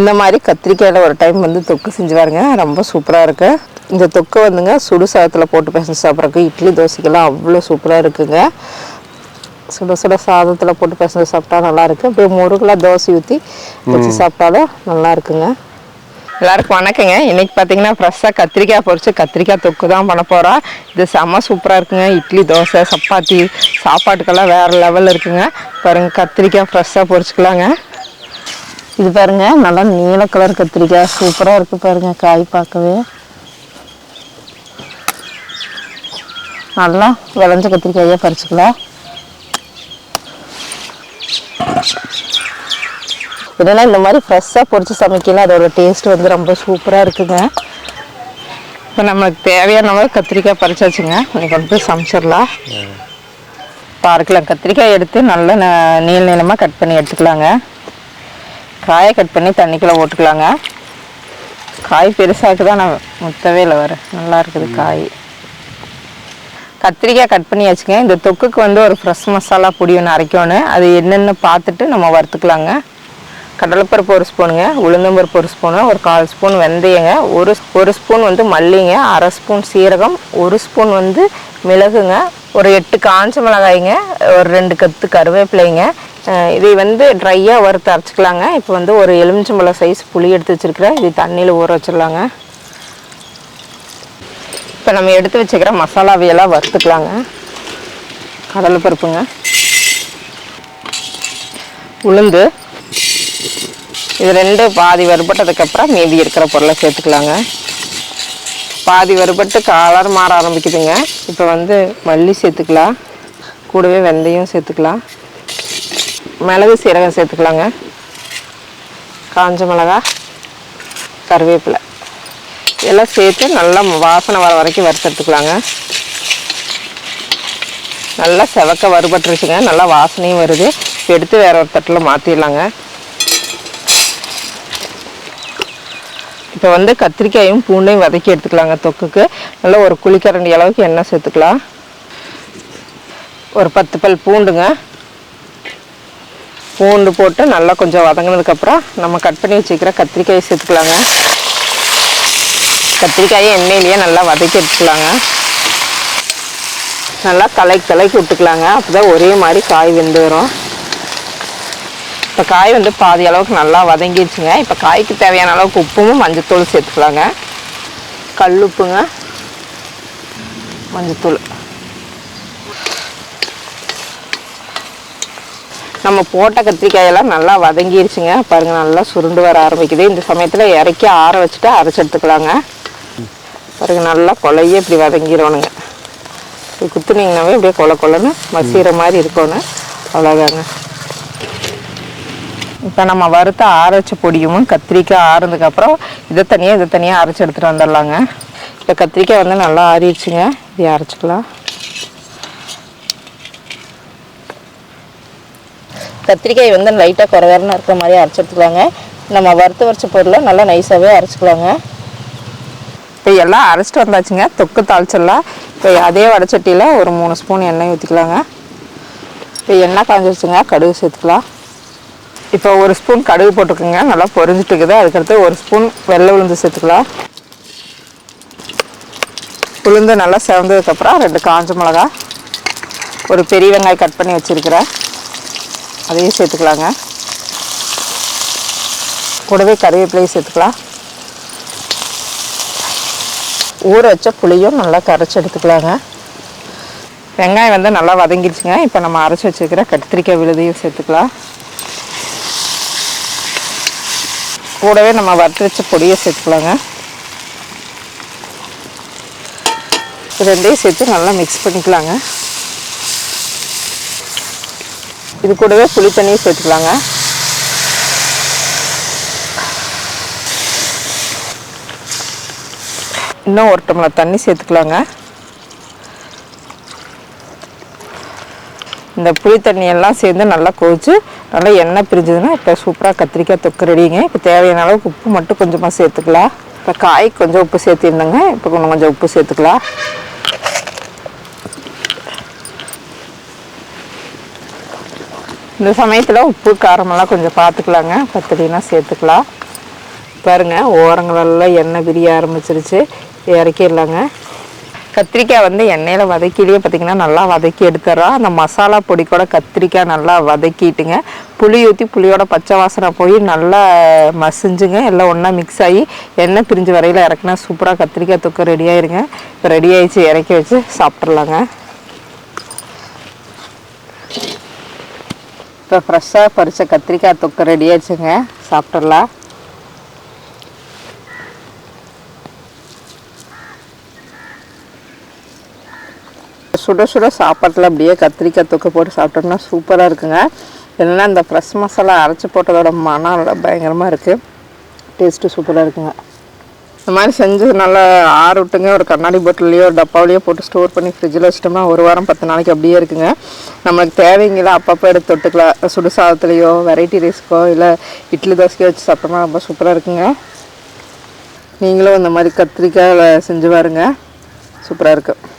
இந்த மாதிரி கத்திரிக்காயில் ஒரு டைம் வந்து தொக்கு செஞ்சு பாருங்க. ரொம்ப சூப்பராக இருக்கு. இந்த தொக்கை வந்துங்க சுடு சாதத்தில் போட்டு பேச சாப்பிட்றதுக்கு இட்லி தோசைக்கெல்லாம் அவ்வளோ சூப்பராக இருக்குங்க. சுட சுட சாதத்தில் போட்டு பிசைஞ்சு சாப்பிட்டா நல்லா இருக்கு. அப்படியே முருகலாக தோசை ஊற்றி வச்சு சாப்பிட்டாலும் நல்லா இருக்குங்க. எல்லாருக்கும் வணக்கங்க. இன்னைக்கு பார்த்தீங்கன்னா ஃப்ரெஷ்ஷாக கத்திரிக்காய் பொரிச்சு கத்திரிக்காய் தொக்கு தான் பண்ண போகிறோம் இது செம்ம சூப்பராக இருக்குங்க. இட்லி தோசை சப்பாத்தி சாப்பாட்டுக்கெல்லாம் வேறு லெவலில் இருக்குங்க. பாருங்க கத்திரிக்காய் ஃப்ரெஷ்ஷாக பொரிச்சுக்கலாங்க. இது பாருங்க நல்லா நீல கலர் கத்திரிக்காய். சூப்பராக இருக்கு பாருங்க காய் பார்க்கவே. நல்லா விளைஞ்ச கத்திரிக்காயே பறிச்சுக்கலாம். இதனா இந்த மாதிரி ஃப்ரெஷ்ஷாக பொரிச்சு சமைக்கல அதோட டேஸ்ட் வந்து ரொம்ப சூப்பராக இருக்குங்க. இப்போ நமக்கு தேவையான மாதிரி கத்திரிக்காய் பறிச்சாச்சுங்க. இன்னைக்கு போய் சமைச்சிடலாம். பார்க்கலாம். கத்திரிக்காய் எடுத்து நல்லா நீள நீளமாக கட் பண்ணி எடுத்துக்கலாங்க. காயை கட் பண்ணி தண்ணிக்குள்ளே போட்டுக்கலாங்க. காய் பெருசாக்கு தான் நான் முத்தவே இல்லை வர நல்லா இருக்குது காய். கத்திரிக்காய் கட் பண்ணியாச்சுங்க. இந்த தொக்குக்கு வந்து ஒரு ஃப்ரெஷ் மசாலா பொடி ஒன்று அரைக்கணும். அது என்னென்னு பார்த்துட்டு நம்ம வறுத்துக்கலாங்க. கடலைப்பருப்பு ஒரு ஸ்பூனுங்க உளுந்தம்பருப்பு ஒரு ஸ்பூனு ஒரு கால் ஸ்பூன் வெந்தயங்க ஒரு ஒரு ஸ்பூன் வந்து மல்லிங்க அரை ஸ்பூன் சீரகம் ஒரு ஸ்பூன் வந்து மிளகுங்க ஒரு எட்டு காஞ்ச மிளகாய்ங்க ஒரு ரெண்டு கத்து கருவேப்பிலைங்க இதை வந்து ட்ரையாக வறுத்து அரைச்சிக்கலாங்க. இப்போ வந்து ஒரு எலுமிச்சம்பழம் சைஸ் புளி எடுத்து வச்சுருக்கிறேன். இது தண்ணியில் ஊற வச்சிடலாங்க. இப்போ நம்ம எடுத்து வச்சுக்கிற மசாலாவையெல்லாம் வறுத்துக்கலாங்க. கடலைப்பருப்புங்க உளுந்து. இது ரெண்டு பாதி வறுபட்டதுக்கப்புறம் மீதி இருக்கிற பொருளை சேர்த்துக்கலாங்க. பாதி வறுபட்டு கலர் மாற ஆரம்பிக்குதுங்க. இப்போ வந்து மல்லி சேர்த்துக்கலாம். கூடவே வெந்தயம் சேர்த்துக்கலாம். மிளகு சீரகம் சேர்த்துக்கலாங்க. காஞ்ச மிளகா கருவேப்பிலை. எல்லாம் சேர்த்து நல்லா வாசனை வர வரைக்கும் வறுத்தெடுத்துக்கலாங்க நல்லா செவக்க வறுபட்டுருச்சுங்க. நல்லா வாசனையும் வருது. எடுத்து வேற ஒரு தட்டில் மாற்றிடலாங்க இப்போ வந்து கத்திரிக்காயும் பூண்டையும் வதக்கி எடுத்துக்கலாங்க தொக்குக்கு. நல்லா ஒரு குளிக்கரண்டி அளவுக்கு எண்ணெய் சேர்த்துக்கலாம். ஒரு பத்து பல் பூண்டுங்க. பூண்டு போட்டு நல்லா கொஞ்சம் வதங்கினதுக்கப்புறம் நம்ம கட் பண்ணி வச்சுக்கிற கத்திரிக்காயை சேர்த்துக்கலாங்க. கத்திரிக்காயை எண்ணெயிலேயே நல்லா வதக்கி எடுத்துக்கலாங்க. நல்லா கலக்கி கலக்கி விட்டுக்கலாங்க அப்போதான் ஒரே மாதிரி காய் வெந்து வரும். இப்போ காய் வந்து பாதி அளவுக்கு நல்லா வதங்கிடுச்சுங்க. இப்போ காய்க்கு தேவையான அளவுக்கு உப்பும் மஞ்சத்தூள் சேர்த்துக்கலாங்க. கல் உப்புங்க. மஞ்சத்தூள். நம்ம போட்ட கத்திரிக்காயெல்லாம் நல்லா வதங்கிருச்சுங்க. பாருங்க நல்லா சுருண்டு வர ஆரம்பிக்குது. இந்த சமயத்தில் இறக்கி ஆற வச்சுட்டு அரைச்சி எடுத்துக்கலாங்க. பாருங்க நல்லா கொலையே இப்படி வதங்கிடணுங்க இப்படி குத்துனீங்கன்னாவே இப்படியே கொலை கொலைன்னு மசீர மாதிரி இருக்கணும் அவ்வளோதாங்க இப்போ நம்ம வறுத்த ஆரச்ச பொடியும் கத்திரிக்காய் ஆறுனதுக்கப்புறம் இதை தனியாக இதை தனியாக அரைச்சி எடுத்துகிட்டு வந்துடலாங்க. இப்போ கத்திரிக்காய் வந்து நல்லா ஆறிடுச்சுங்க. இதை அரைச்சிக்கலாம். கத்திரிக்காய் வந்து லைட்டாக குறவேறன்னு இருக்கிற மாதிரி அரைச்சிடுத்துக்கலாங்க நம்ம வறுத்து வரைச்ச பொருளை நல்லா நைஸாகவே அரைச்சிக்கலாங்க. இப்போ எல்லாம் அரைச்சிட்டு வந்தாச்சுங்க. தொக்கு தாளிச்சிடலாம். இப்போ அதே வடச்சட்டியில் ஒரு மூணு ஸ்பூன் எண்ணெய் ஊற்றிக்கலாங்க இப்போ எண்ணெய் காஞ்சிருச்சுங்க. கடுகு சேர்த்துக்கலாம். இப்போ ஒரு ஸ்பூன் கடுகு போட்டுக்கோங்க. நல்லா பொரிஞ்சிட்டு இருக்குது அதுக்கடுத்து ஒரு ஸ்பூன் வெள்ளை உளுந்து சேர்த்துக்கலாம். உளுந்து நல்லா செவந்ததுக்கப்புறம் ரெண்டு காஞ்ச மிளகா ஒரு பெரிய வெங்காயம் கட் பண்ணி வச்சுருக்கிறேன். அதையும் சேர்த்துக்கலாங்க. கூடவே கருவேப்பிலையும் சேர்த்துக்கலாம். ஊற வச்ச புளியும் நல்லா கரைச்சி எடுத்துக்கலாங்க. வெங்காயம் வந்து நல்லா வதங்கிடுச்சுங்க. இப்போ நம்ம அரைச்சி வச்சுருக்கிற கத்திரிக்காய் விழுதையும் சேர்த்துக்கலாம். கூடவே நம்ம வறுத்து வச்ச பொடியை சேர்த்துக்கலாங்க. இது ரெண்டையும் சேர்த்து நல்லா மிக்ஸ் பண்ணிக்கலாங்க. இது கூடவே புளி தண்ணியும் சேர்த்துக்கலாங்க. இன்னும் ஒரு டம்ளர் தண்ணி சேர்த்துக்கலாங்க. இந்த புளி தண்ணியெல்லாம் சேர்ந்து நல்லா கொதிச்சு நல்லா எண்ணெய் பிரிஞ்சதுன்னா இப்போ சூப்பராக கத்திரிக்காய் தொக்கு ரெடிங்க. இப்போ தேவையான அளவுக்கு உப்பு மட்டும் கொஞ்சமாக சேர்த்துக்கலாம். இப்போ காய் கொஞ்சம் உப்பு சேர்த்திருந்தேங்க. இப்போ கொஞ்சம் கொஞ்சம் உப்பு சேர்த்துக்கலாம். இந்த சமயத்தில் உப்பு காரமெல்லாம் கொஞ்சம் பார்த்துக்கலாங்க பத்தடினா சேர்த்துக்கலாம். பாருங்க ஓரங்களெல்லாம் எண்ணெய் பிரிய ஆரம்பிச்சிருச்சு. இறக்கிடலாங்க. கத்திரிக்காய் வந்து எண்ணெயில் வதக்கிலேயே பார்த்தீங்கன்னா நல்லா வதக்கி எடுத்துடுறோம் அந்த மசாலா பொடி கூட கத்திரிக்காய் நல்லா வதக்கிட்டுங்க. புளி ஊற்றி புளியோட பச்சை வாசனை போய் நல்லா மசிஞ்சுங்க. எல்லாம் ஒன்றா மிக்ஸ் ஆகி எண்ணெய் பிரிஞ்சு வரையில் இறக்குனா சூப்பராக கத்திரிக்காய் தொக்கு ரெடி ஆயிருங்க. இப்போ ரெடி ஆகிடுச்சு இறக்கி வச்சு சாப்பிட்றலாங்க இப்போ ஃப்ரெஷ்ஷாக பறித்த கத்திரிக்காய் தொக்கு ரெடி ஆயிடுச்சுங்க சாப்பிட்றலாம் சுட சுட சாப்பாட்டில் அப்படியே கத்திரிக்காய் தொக்கு போட்டு சாப்பிட்டோம்னா சூப்பராக இருக்குங்க. இல்லைன்னா இந்த ஃப்ரெஷ் மசாலா அரைச்சி போட்டதோட மனம் பயங்கரமாக இருக்குது டேஸ்ட்டு சூப்பராக இருக்குங்க. இந்த மாதிரி செஞ்சு நல்லா ஆற விட்டுங்க. ஒரு கண்ணாடி பாட்டிலையோ ஒரு டப்பாவிலையோ போட்டு ஸ்டோர் பண்ணி ஃப்ரிட்ஜில் வச்சிட்டோம்னா ஒரு வாரம் பத்து நாளைக்கு அப்படியே இருக்குங்க. நம்மளுக்கு தேவைங்களா அப்பப்போ எடுத்து தொட்டுக்கலாம். சுடு சாதத்துலேயோ வெரைட்டி ரைஸ்க்கோ இல்லை இட்லி தோசைக்கோ வச்சு சாப்பிட்டோம்னா ரொம்ப சூப்பராக இருக்குங்க. நீங்களும் இந்த மாதிரி கத்திரிக்காயில் செஞ்சு பாருங்க. சூப்பராக இருக்குது